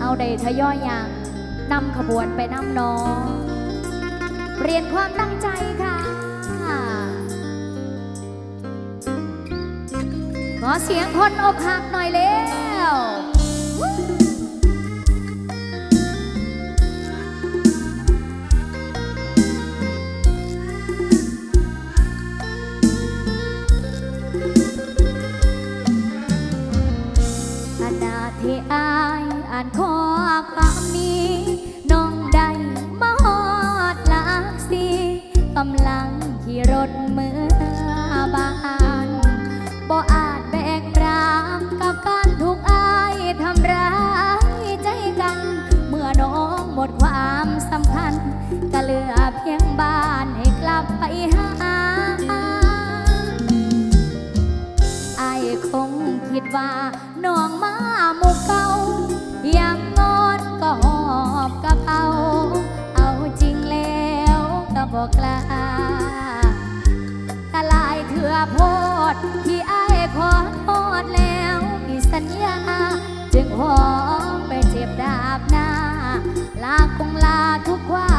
เอาได้ทยอยอย่างนำขบวนไปนำน้องเปลี่ยนความตั้งใจค่ะ ขอเสียงคนอกหักหน่อยเร็วขณะที่อา อ่านข้อความนี้ กล้าถ้าลายเถื่อโพดที่ไอ้ขอโทษแล้วพี่สัญญา จึงหอมไปเจ็บดาบหน้า ลาคงลาทุกความ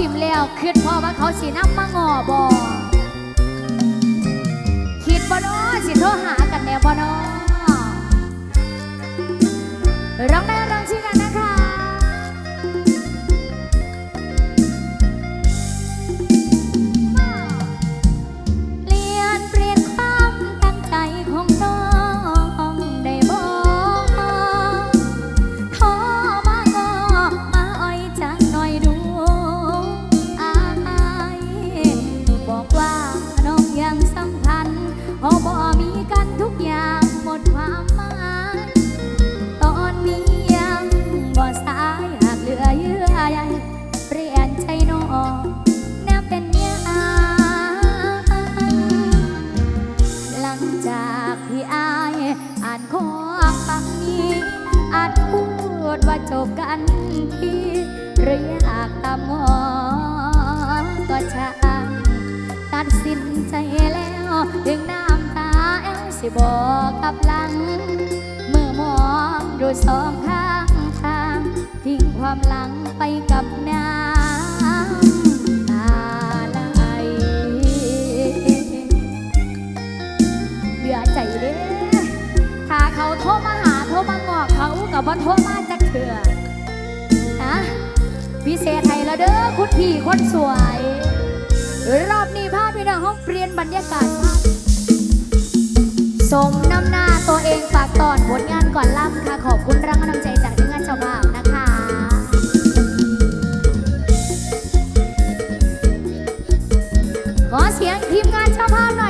ทิมแล้วคิดพอว่าเขาสีน้ำมางอบอคิดบ่นอสิโทรหากันแน่บ่นอร้องได้ แล้ว ถึงน้ำตาแอลสิบอกกับหลัง เมื่อมองดูสองข้างทาง ทิ้งความหลังไปกับน้ำตาไหลเหลือใจเด้ถ้าเขาโทรมาหาโทรมางอกเขากับว่โทรมาจากเถื่อนะพิเศษให้แล้วเด้อคุณพี่คนสวย รอบนี้ภาพี่น้องเขาเปลี่ยนบรรยากาศภาพสมน้ำหน้าตัวเองฝากตอนผลงานก่อนล่ำค่ะ ขอบคุณแรงกำลังใจจากทีมงานชาวบ้านนะคะขอเสียงทีมงานชาวบ้านหน่อย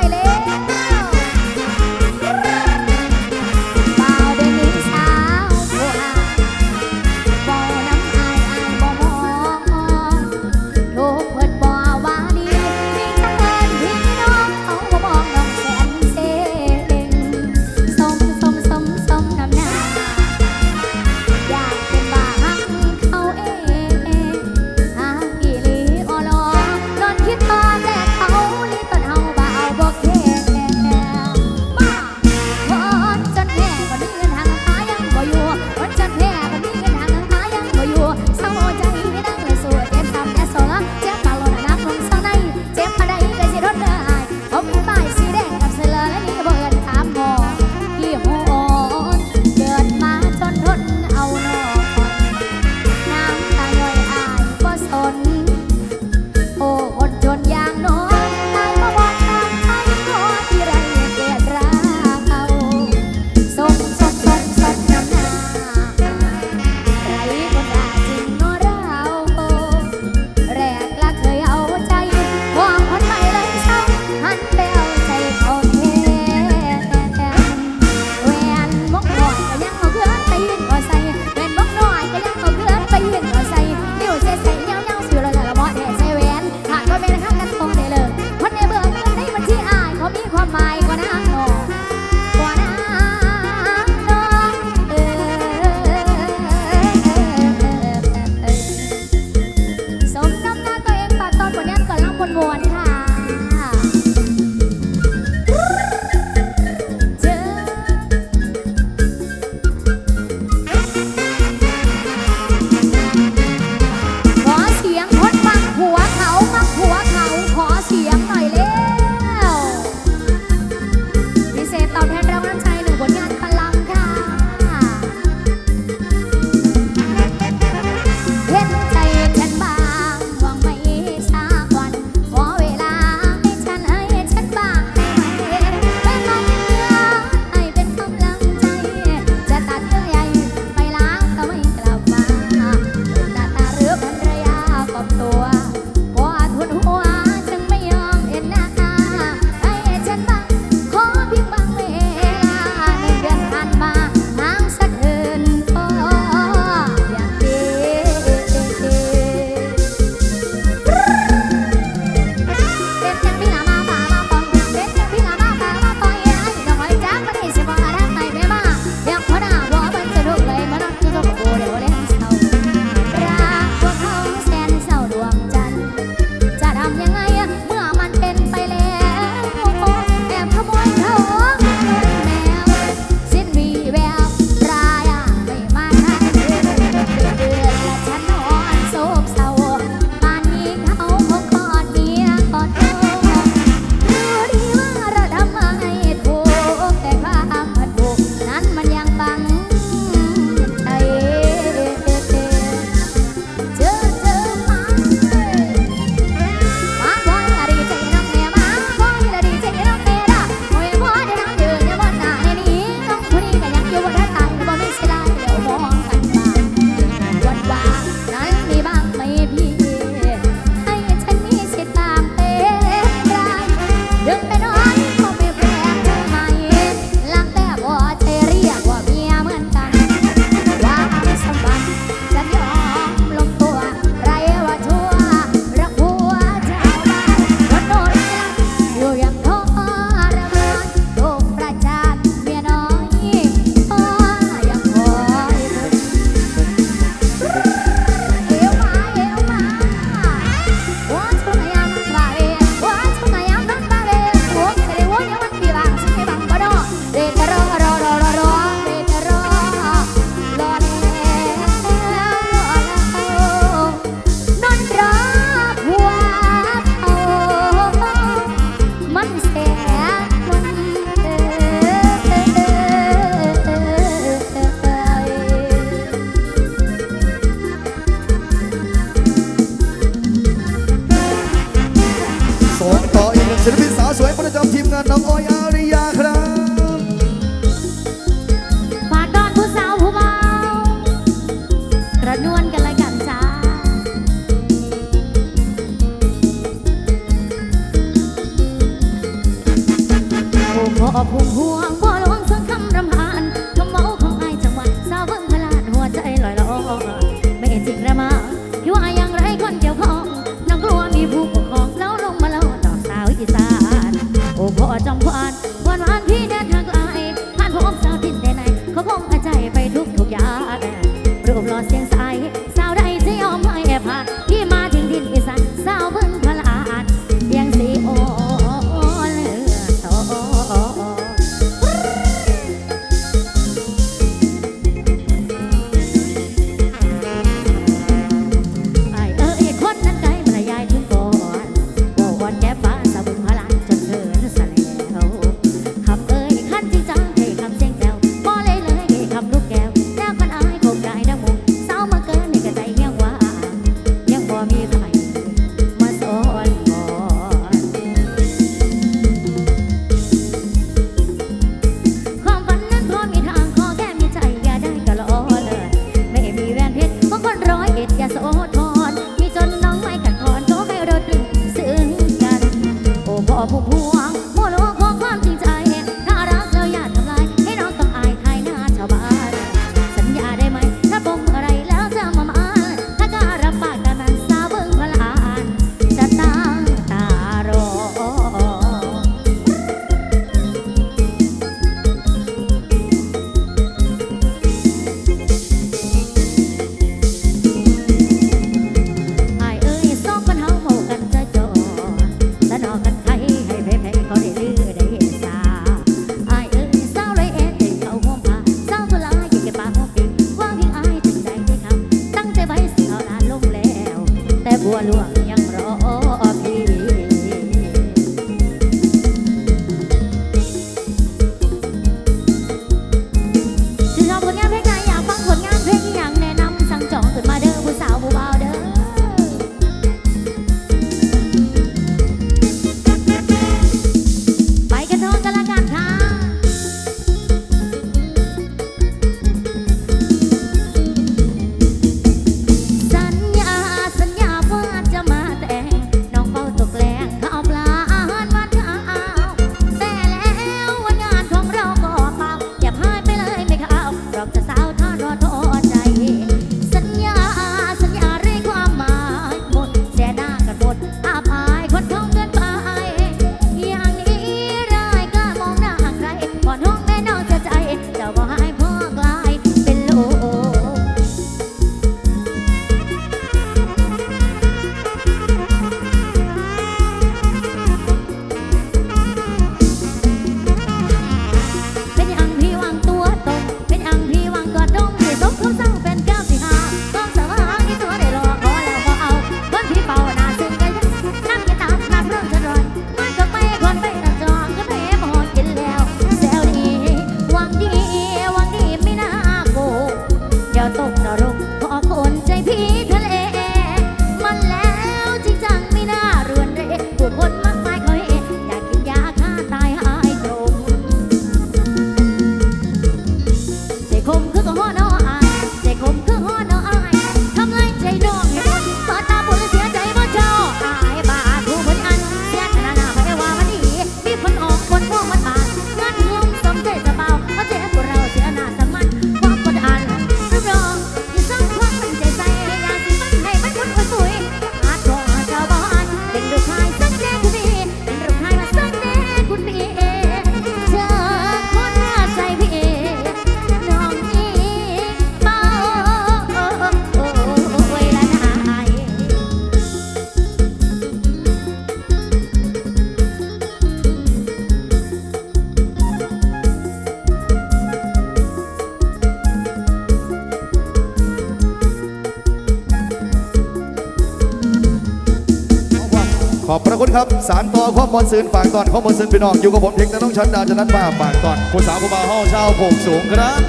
ครับ สารต่อความบอลซืนฝากตอนความบอลซืนพี่น้องอยู่กับผมเอกแต่น้องชันดาวจนันฟ้าฝากตอนผู้สาวผู้บ่าวห้องเช่าโผงสูงครับ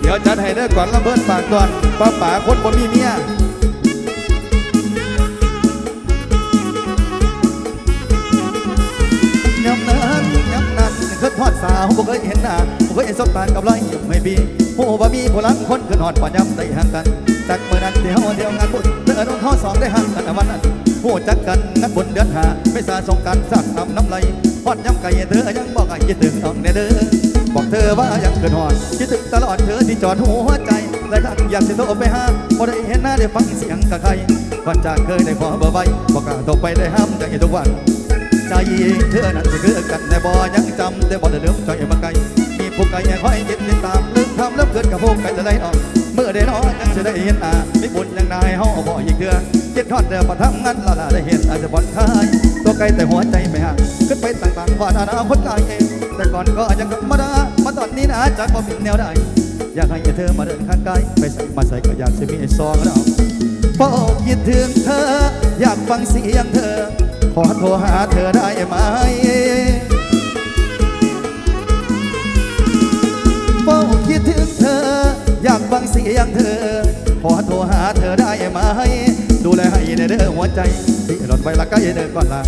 เดี๋ยวจัดให้เด้อก่อนละเบิดฝากตอนป้าป๋าคนบ่มีเมียยำนั้นยำนั้นเคยพอดสาวบ่เคยเห็นหน้าบ่เคยเห็นสบตากับไรไม่บีผู้บ่มีผู้หลังคนขึ้นหอดป่านยำได้ห่างกันจากเมื่อนั้นที่เฮาเที่ยวงานบุญ เมื่อน้องเขาสองได้ห่างกันวันนั้นผู้จักกันนักบุญเดือนหาไม่สาสงกรารสักนำน้ำไหลฮอดย้ำไก่เธอยังบอกไอ้คิดถึงน้องแนเด้อบอกเธอว่ายังเกินหอดคิดถึงตลอดเธอที่จอดหัวใจหลายครั้งอยากจะโทรไปหาพอได้เห็นหน้าได้ฟังเสียงกับใครก่อนจากเคยได้ขอเบอร์ไว้บอกกล้าโทรไปได้ห้ามใจทุกวันใจเธอนั้นจะคือกันในบ่ยังจำแต่บ่ได้ลืมใจมาไกล ผู้ไกลคอยยินติดตามลืมทำเลิกเกินกับผู้ไกลจะได้ออกเมื่อได้น้อยยังจะได้เห็นอ่ามีบุญยังนายเฮาบ่อีกเดือคิดทอดเดิมมาทำงานละละได้เห็นอาจจะบ่อนคายตัวไกลแต่หัวใจไม่ห่างขึ้นไปต่างๆว่าอนาคตกายเองแต่ก่อนก็ยังธรรมดามาตอนนี้นะจากบ่มีแนวใดอยากให้เธอมาเดินข้างกายไปใส่มาใส่ก็อยากจะมีไอซองแล้วเฝ้าคิดถึงเธอ อยากฟังเสียงเธอ ขอโทรหาเธอได้ไหม คิดถึงเธอ อยากฟังเสียงเธอ ขอโทรหาเธอได้ไหม ดูแลให้ในเด้อหัวใจที่หล่นไปละใกล้เดินก่อนละ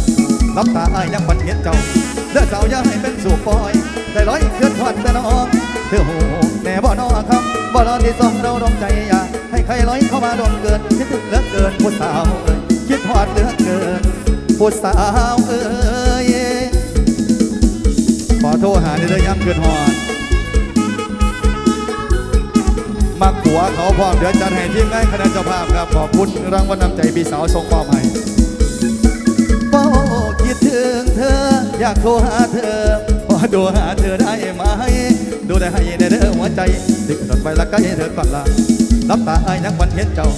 รับตาอ้ายยังฝันเห็นเจ้าเด้อเจ้าอย่าให้เป็นสู่ปล่อยได้ร้อยเคลื่อนทอดแต่น้องเธอโหแน่บ่นอคำบ่นอนที่สองเราดองใจอยากให้ใครร้อยเข้ามาดนเกินคิดถึงเหลือเกินผู้สาวเอ้ยคิดทอดเหลือเกินผู้สาวเอ้ยขอโทรหาในเด้อย้ำเกินหอด มักหัวเขาพร้อมเดี๋ยวจัดให้ทีมงานคณะเจ้าภาพครับขอบคุณรางวัลนำใจปีสาวส่งมอบให้เฝ้าคิดถึงเธอ อยากโทรหาเธอขอดูหาเธอได้ไหม ดูได้ให้ในเด้อหัวใจติดรถไปละใกล้เธอก่อนละรับตาไอ้ายนักวันเห็นเจ้า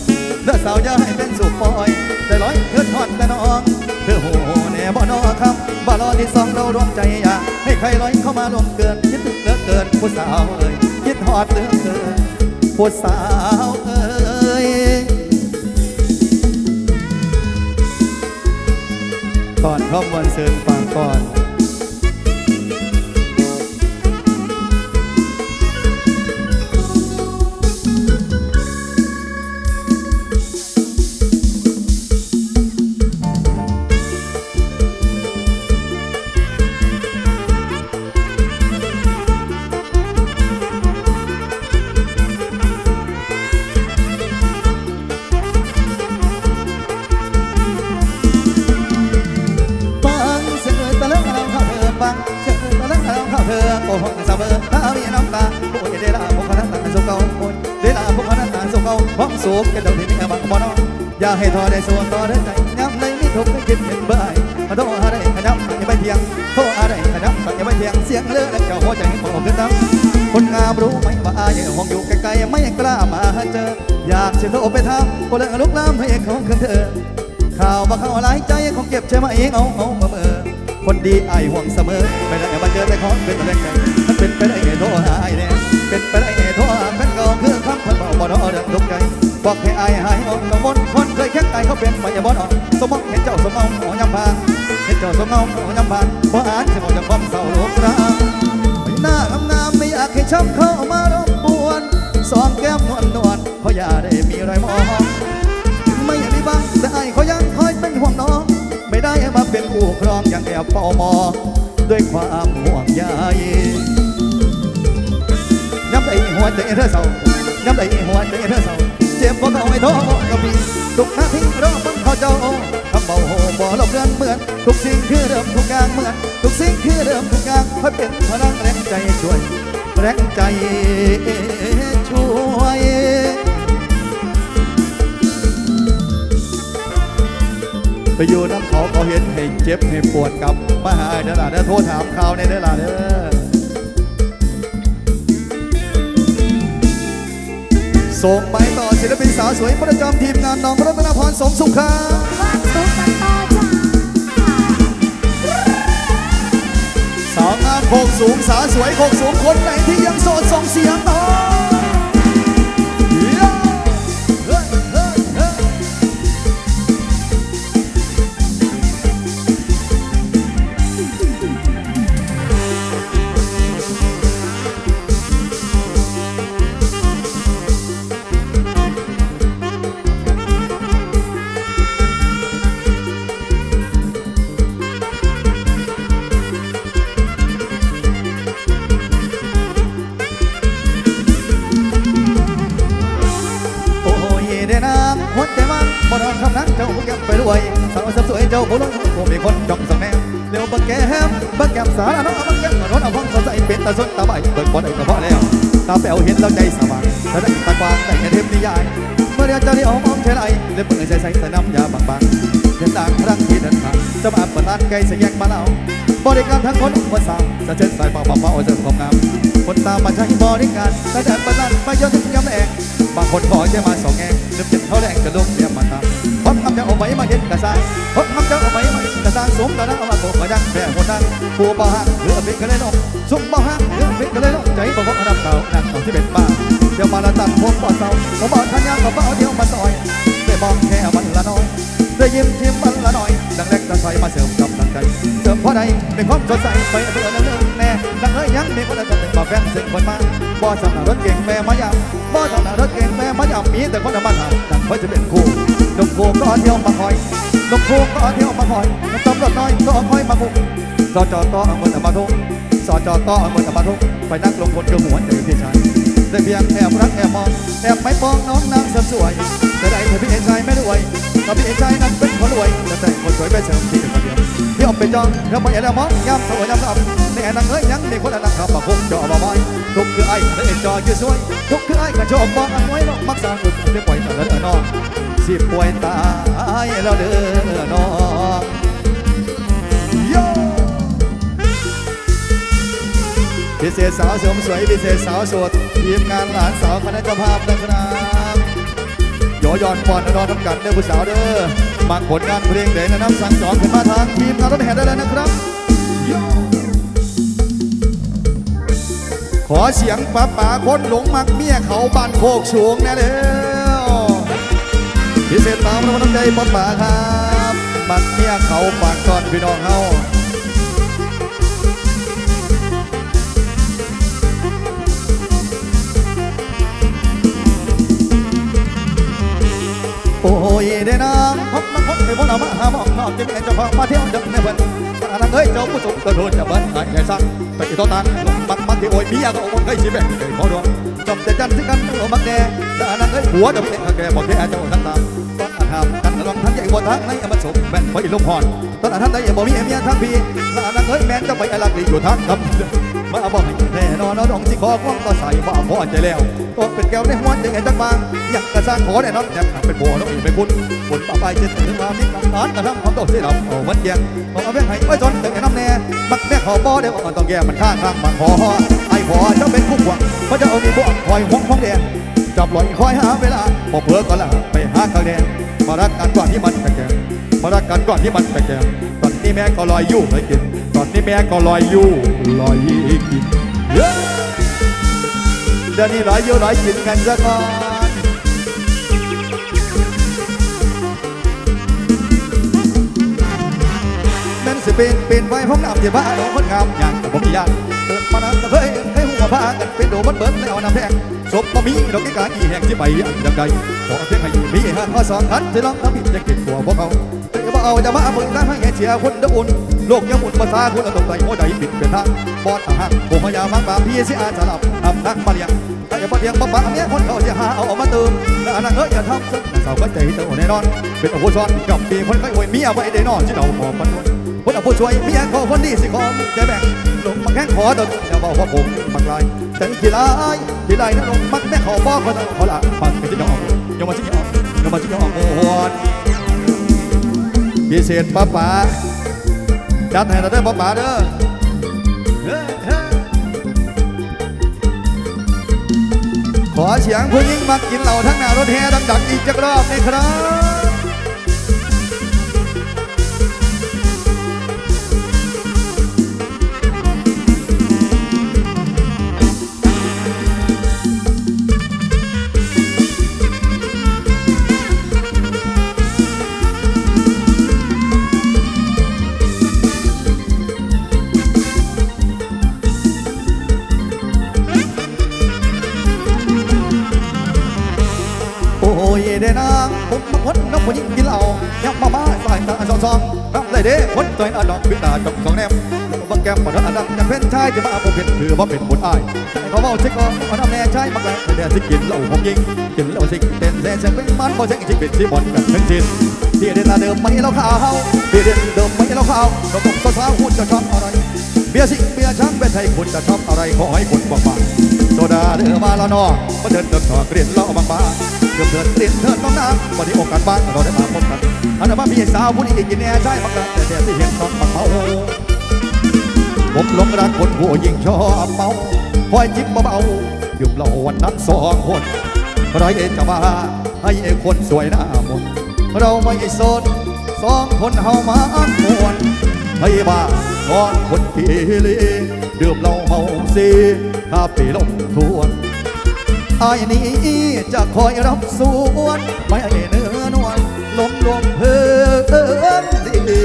เด้อสาวอย่าให้เป็นสุขปอยได้ร้อยเธอทอดแต่น้องเธอโหแน่บ่นอคำบ่รอที่สองเรารวมใจอยากให้ใครร้อยเข้ามาร่วมเกินคิดถึงเหลือเกินผู้สาวเอ้ยคิดทอดเลือเกิน ผู้สาวเอ้ยก่อนพร้อมวันเชิญฟังก่อน บางบ่อนอย่าให้ทอได้ส่วนต่อได้ใจย้ำในมีทุกข์ไม่คิดเห็นเบื่อมาโทษอะไรขยับอย่าไปเพียงโทษอะไรขยับอย่าไปเพียงเสียงเลือและเจ้าหัวใจให้ผมขึ้นตั้งคนงามรู้ไหมว่าอายห้องอยู่ไกลๆไม่กล้ามาเจอ อยากจะโทรไปถามก็เลยลุกล้ำให้เขาขึ้นเธอข่าวมาเข้าหลายใจคงเก็บใช่ไหมเอาเอามาเมื่อคนดีไอห่วงเสมอไม่ได้มาเจอแต่ของเป็นตัวเล็กใจมันเป็นไปได้ไงโทรหาไอ้เนี่ยเป็นไปได้ไงโทรหาแฟนก่าคือคำเพิ่นบอกบ่ดอเรื่องทุกใจ บอกให้ไอ้หายออกกังวลคนเคยแข่งไก่เขาเป็นไปอย่าบ่ดอสมองเห็นเจ้าสมอาหอยำพานเห็นเจ้าสมอาหอยำพานบ่อ่านจะบอกจะความเศร้าโลกรางไม่น่างามๆไม่อยากให้ช้ำเข้ามารบกวนสองแก้มนวลนวลเพราะอย่าได้มีรอยมองไม่ได้บังแต่ไอ้เขายังคอยเป็นห่วงน้อง ไม่ได้มาเป็นผู้ครองอย่างแอบเฝ้ามองด้วยความห่วงใยย้ำไอ้หัวใจเธอเศร้าย้ำไอ้หัวใจเธอเศร้าเจ็บเพราะเขาไม่ท้อก็มีทุกนาทีรอฟังเขาเจ้าคำเบาโหบ่ลบเลือนเหมือน ทุกสิ่งคือเดิมทุกอย่างเหมือน ทุกสิ่งคือเดิมทุกอย่างคอยเป็นพลังแรงใจช่วย แรงใจช่วยไปอยู่น้ำเขาเขาเห็นให้เจ็บให้ปวดกับมาหาเด้อล่ะเด้อโทรถามข่าวในเด้อล่ะเด้อ ส่งไปต่อศิลปินสาวสวยประจำทีมงานน้องรัตนพรสมสุขครับความสุขกันต่อจ้าสาวงามโคกสูงสาวสวยโคกสูงคนไหนที่ยังโสดส่งเสียงต่อ เดินเปิดร้านไปยนถึงยำแองบางคนขอจะมาสองแงเริ่มเจ็บเขาแรงกระลุกเรียมมาตามพบคำจะเอาไว้มาเห็นกระซ่างพบคำจะเอาไว้มาเห็นกระซ่างสมกันนะเอามาโกมายังแผ่คนนั้นปูบ่ห่างเหลือเป็นกันเลยน้องสุ่มบ่ห่างเหลือเป็นกันเลยน้องใจบ่พกอันดับเก่านั่งเอาที่เป็นบ้าเดี๋ยวมาละตัดพวกบ่อเศร้าผมบอกทันยางกับเบ้าเดี๋ยวมาซอยได้มองแค่มันละน้อยได้ยิ้มชิมมันละหน่อยดังแรกดังไฟมาเสริมกับดังใจเสริมเพราะใดเป็นความสดใสไปเบื่อแล้วเลิกแน่ดัง ยังมีคนละกันมาแฟนสิ่งคนมาบ่สำนักรถเก่งแม่มายำบ่สำนักรถเก่งแม่มายำมีแต่คนมาถามดังเพื่อจะเป็นคู่ดมคู่ก็เที่ยวมาคอยดมคู่ก็เที่ยวมาคอยตำรวจน้อยก็คอยมาคุมจอจอต่อเอาเงินมาทุ่งสอจอต่อเอาเงินมาทุ่งไปนักลงคนเกือหัวใจพี่ชายได้เพียงแอบรักแอบมองแอบไม่มองน้องนางสสวยแต่ได้เธอพี่เอ็นใจไม่รวยก็พี่เอ็นใจนั้นเป็นคนรวยแต่แต่คนสวยไปเสริมที่เป็นคนเดียว เที่ออกไปจองเธอมาแอบมองย้ำสวยย้ำซ้ำในแอนนังเอ้ยยังมีคนอันนังขับมาคงจอมาบ่อยทุกคือไอ้และเอ็นจอยคือสวยทุกคือไอ้กันชอบมองอันไว้น้องมักสร้างสุดเดี๋ยปล่อยแต่ละเด้อน้องสิป่วยตายแล้วเด้อน้องโยพิเศษสาวสริมสวยพิเศษสาวสดทีมงานหลานสาวคณะเจ้าภาพนะครับ ยอยอนปอนนอนทำกันเด้อผู้สาวเด้อมักผลงานเพลงเด่นนำสั่งสอนขึ้นมาทางทีมงานรถแห่ได้เลยนะครับ ขอเสียงป้าป๋าคนหลงมักเมียเขาบ้านโคกสูงแน่เด้อพิเศษตามรางวัลน้ำใจป้าป๋าครับ มักเมียเขาปากตอนพี่น้องเฮา นอกจึงเอ็นเจ้าของมาเที่ยวดึกในเพิ่นอันนั้นเฮ้ยเจ้าผู้สูงกระโดดจะเบิ้ลหายไงสั่งไปที่ต้นนั้นมักมักที่โอ้ยมียก็โอนใกล้สิแบ่งเคยขอดวงจำแต่จันทร์ที่กันโอ้มักแด่แต่อันนั้นเฮ้ยหัวดำเป็นข้าแก่บอกแก่เจ้าทั้งตามต้นอันทำกันลองทั้งใหญ่บนทั้งในอมสมแม่นไปลมพรต้นอันท่านใดบ่มีเอ็มยันทั้งพี่และอันนั้นเฮ้ยแม่นจะไปอลักลีอยู่ทั้งคำ มาบอกให้แน่นอนน้องสิขอคล้องต่อใส่ว่าพอใจแล้วต้นเป็นแก้วในหัวใจไงจังบางอยากกระสร้างขอแน่นอนอยากเป็นโบแล้วอีกเป็นบุญบุญป่าไปเจ็ดถึงมามีกำนันกระทำความโตเสียดำเอามันเกียงบอกเอาแม่ให้ไว้จนึงแต่น้ำแน่มักแม่ขอบ่ได้ว่ามันต้องแก่มันข้างข้างมันขอไอ้ขอเจ้าเป็นคู่หวังเพราะจะเอามีพวกคอยห้องห้องแดงจับลอยคอยหาเวลาพอเผื่อก็ละไปหาข้าวแดงมารักกันก่อนที่มันจะแก่มารักกันก่อนที่มันจะแก่ตอนนี้แม่ก็ลอยอยู่ลยกินตอนนี้แม่ก็ลอยอยู่ ลอยกินเดี๋ยวนี้ลอยอยู่ลอยกินกันซะก่อนแม่นสิเป็นเป็นไว้ห้องน้ำที่บ้านคนงามอย่างผมมีญาติเกิดมานั้นก็เคยให้หัวพากันเป็นโดบันเบิดแล้วน้ำแพงศพบ่มีดอกกาอีแห่งที่ไปอันยังใดขอเพียงให้อยู่มีหันมาสองคันจะลองทำผิดจะเกินตัวพวกเขาแต่บ่เอาจะมาเบิ่งนั่งให้เชียคนเดะอุ่น โลกยังหมุนภาษาคนละตกใจโอ้ใดปิดเป็นทางบอดทางผมพยายามบางพี่สิอาจะหลับทำนักมาเลี้ยงแต่อย่ามาเลี้ยงป้าป้าเมียคนเขาจะหาเอาออกมาเติมแล้วอันนั้นเอ้ยอย่าทำซึงสาวก็ใจเติมแน่นอน เป็นอภชรกับปีคนไข้โวยเมียไว้ได้นอนที่เราขอปันคนคนอภช่วยเมียขอคนดีสิขอจะแบ่งลงมาแข้งขอตนอย่าบอกว่าผมมักลายแต่ขี้ลายขี้ลายนั่นลงมักแม่ขอบอกคนขาละปังไปที่ยองยองมาที่ยองยองมาที่ยองโอ้โหพิเศษป้าป๋า จัดให้เราได้อป้าป๋าเด้อขอเสียงผู้หญิงมากินเหล่าทั้งหน้ารถแห่ดังๆอีกจักรอบนี่ครับ เด้นางผมมาคนน้ำผู้หญิงกินเหล้ายับมาบ้าสายตาซองซองรับเลยเด้คนตัวอันดอกพิตาจงสองแนมบางแก้มมาอันดังจะเป็นชายจะมาผมเป็นถือว่าเป็นบุญอ้ายเขาเมาเช็คก็มาทำแน่ใช่มาแกล้งเดี๋ยวสิกินเหล้าผมยิงกินเหล้าสิเต้นแซ่บเป็นมันพอเช็คสิเป็นสิบอลกันทั้งสิ้นที่เดินตาเดิมไม่เราขาวที่เดินเดิมไม่เราขาวเราต้องสาวคุณจะชอบอะไรเบียร์สิเบียร์ช้างเบียร์ไทยคุณจะชอบอะไรขอให้คุณบอกมาโซดาเดือมาแล้วนอมาเดินเดินต่อเกลียนเล่าบางบ้า เกือบเดินเกลียนเดินน้องน้ำวันนี้โอกาสบ้านเราได้มาพบกันอันนั้นว่าพี่สาวผู้นี้กินแน่ใช่บังเอิญแต่แต่ที่เห็นน้องบังเมาผมหลงรักคนผู้หญิงชอบเมาคอยจิบเบาๆดื่มเหล้าวันนั้นสองคนไรเอจะมาให้ไอ้คนสวยหน้ามนเราไม่สดสองคนเฮามาอ้างมวนให้บ้านอนคนกีลีดื่มเหล้าเมาซีข้าปีลงทวน อายนี้จะคอยรับส่วนไม่ให้เนื้อนวลลมลมเพื่อนดี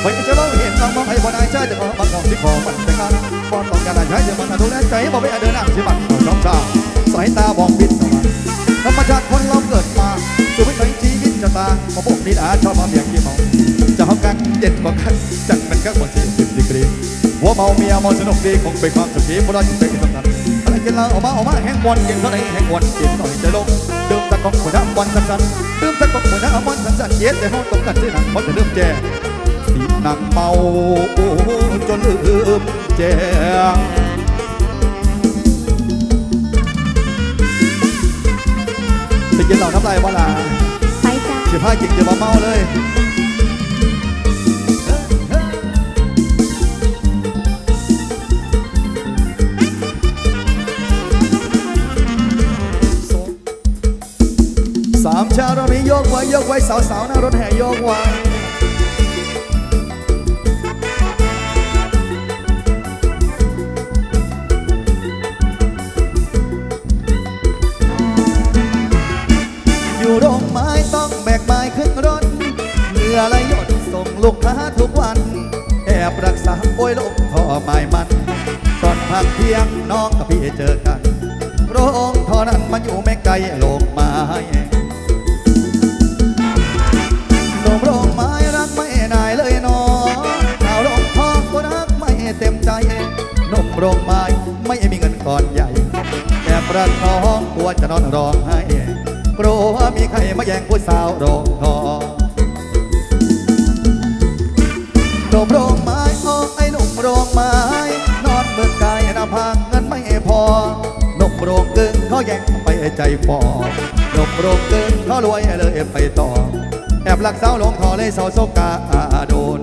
ไปจะเล่าเห็นน้องมองให้บ่ได้ใจจะขอบังของที่ขอมันแต่งานก่อนต้องการใช้จะมันดูแลใจบอกไม่เดินหน้าสิบันเอาช่องชาสายตามองบิดมาธรรมชาติคนเราเกิดมาสู่วิถีชีวิตชะตาพอพวกนี้ดาชอบมาเบียงกี่เมาจะห้องกันเย็นกว่ากันจัดเป็นกันกว่าสี่สิบดีกรีหัวเมาเมียมาสนุกดีคงเป็นความสุขีเพราะเราอยู่เป็นสำคัญ กินเหล้าออกมาออกมาแห้งวันกินเท่าไรแห้งวันกินหน่อยจะลงดื่มสักกองหัวหน้าวันสั้นๆดื่มสักกองหัวหน้าวันสั้นๆเย็นแต่ห้องตกกันที่หนังเพราะจะเริ่มแจ้สีหนังเมาจนลืมแจ้งไปกินเหล้าน้ำลายว่าลาไปจ้าสิบห้าจิกจะมาเมาเลย ช้าเรามีโยกไว้โยกไว้สาวสาวๆหน้ารถแห่โยกไว้อยู่โรงไม้ต้องแบกไม้ขึ้นรถเนื้อละยนส่งลูกค้าทุกวัน แอบรักษาโอ้ยลงท่อไม้มันตอนพักเที่ยงน้องกับพี่เจอกันโรงท่อนั้นมันอยู่ไม่ไกลโลงไม้ โรงไม้ไม่มีเงินก่อนใหญ่ แต่ประน้องกลัวจะนอนร้องไห้กลัวมีใครมาแย่งผู้สาวโรงทองโดมโรงไม้โอ้ไอ้หนุ่มโรงไม้ นอนเมืองไกลนาพังเงินไม่พอนมโรงกึ่งเขาแย่งไปใจฟอนมโรงกึ่งเขารวยเลยไปต่อแอบลักสาวลงทอเลยสาวโซกาโดน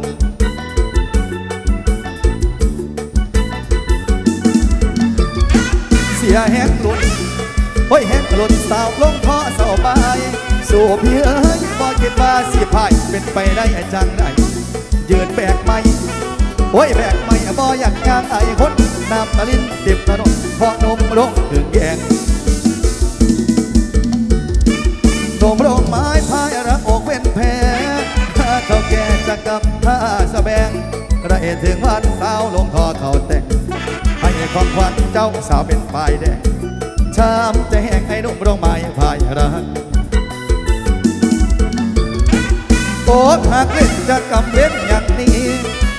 สียแหกหลุดโอ้ยแหกหลุดสาวลงทอสาวไปสู่พี่เอ้ยบ่คิดว่าสิพายเป็นไปได้จังไดยืนแบกไม่โอ้ยแบกไม่บ่อยากยางไอ้คนน้ำตะลินติบถนนพอนมลงถึงแยงโดมโรงไม้พายรักอกเว้นแพ้ถ้าเขาแก่จะกำท่าสะแบงกระเอถึงวันสาวลงคอเขาแต่ง ของขวัญเจ้าสาวเป็นฝ่ายแดงชามจะแห้งให้นุ่มโรงไม้พายรักโกดหักเล่นจะกำเว้นอย่างนี้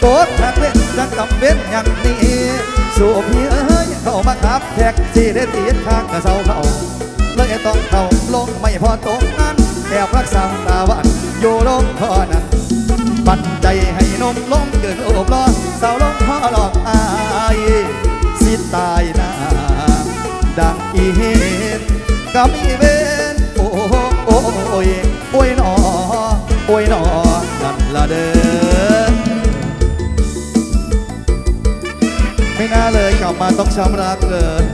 โกดหักเล่นจะกำเว้นอย่างนี้สู่พี่เอ้ยเข้ามาขับแท็กซี่ได้ตีดข้างกระเซาเขาเลยต้องเข้าลงไม่พอตรงนั้นแอบรักษาตาหวันอยู่ลงท่อนั้นปันใจให้นมลงเกินโอบล้อสาวลงพ่อหลอก สิตายนาดังอีเห็นก็มีเวนโอ้โหโอ้โอ้ยโอ้ยหนอโอ้ยหนอนั่นละเด้อไม่น่าเลยกลับมาต้องช้ำรักเลย